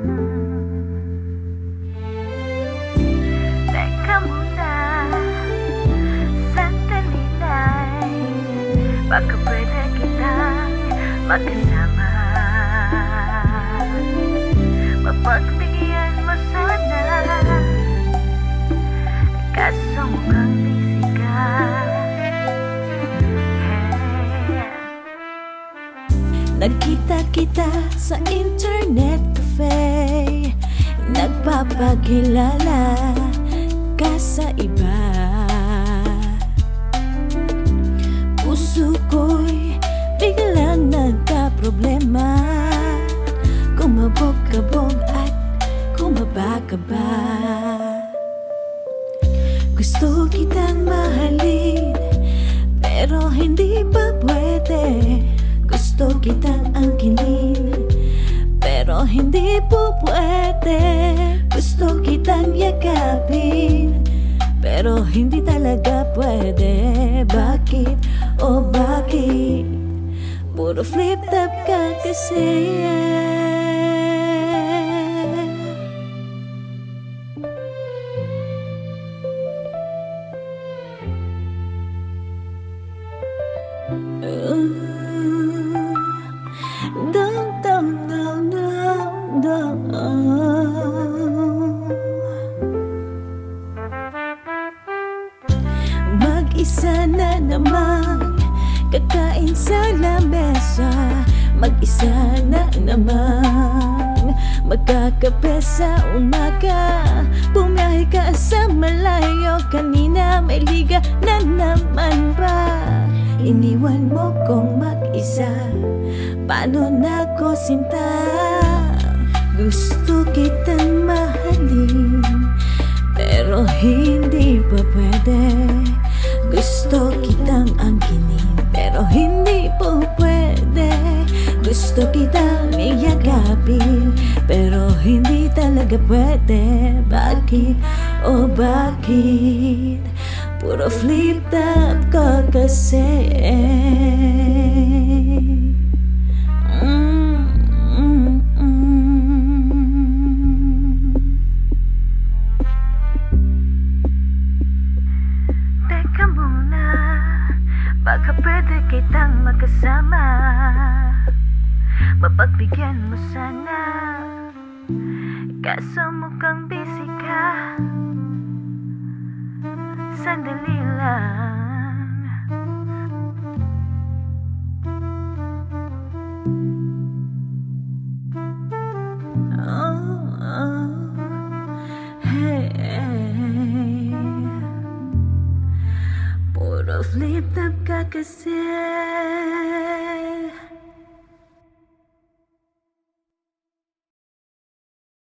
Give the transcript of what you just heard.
Teka muna Sandali na'y Baka pwede kitang Magkasama Mapagbigyan mo sana Nagkita kita sa internet cafe Nagpapakilala ka sa iba. Puso ko'y biglang nagka-problema. Kumabog-kabog at kumabaka-ba Gusto kitang mahalin Pero hindi pa pwede? Gusto kitang angkinin Pero hindi po pwede. Gusto kitang yakapin Pero hindi talaga pwede. Bakit? O bakit? Puro flip top ka kasi Down, down, down, down, Mag-isa na naman. Kakain sa lamesa Mag-isa na naman. Magkakape sa umaga. Bumiyahe ka sa malayo. Kanina may liga na naman ba Iniwan mo kong mag-isa. Paano na ko sinta Gusto kitang mahalin Pero hindi pa pwede. Gusto kitang angkinin Pero hindi po pwede. Gusto kitang iyagapin Pero hindi talaga pwede. Bakit o bakit? Puro flip top ka kasi Baka pwede kitang magkasama. Mapagbigyan mo sana. Kaso mukhang busy ka. Sandali lang Puro flip top ka kasi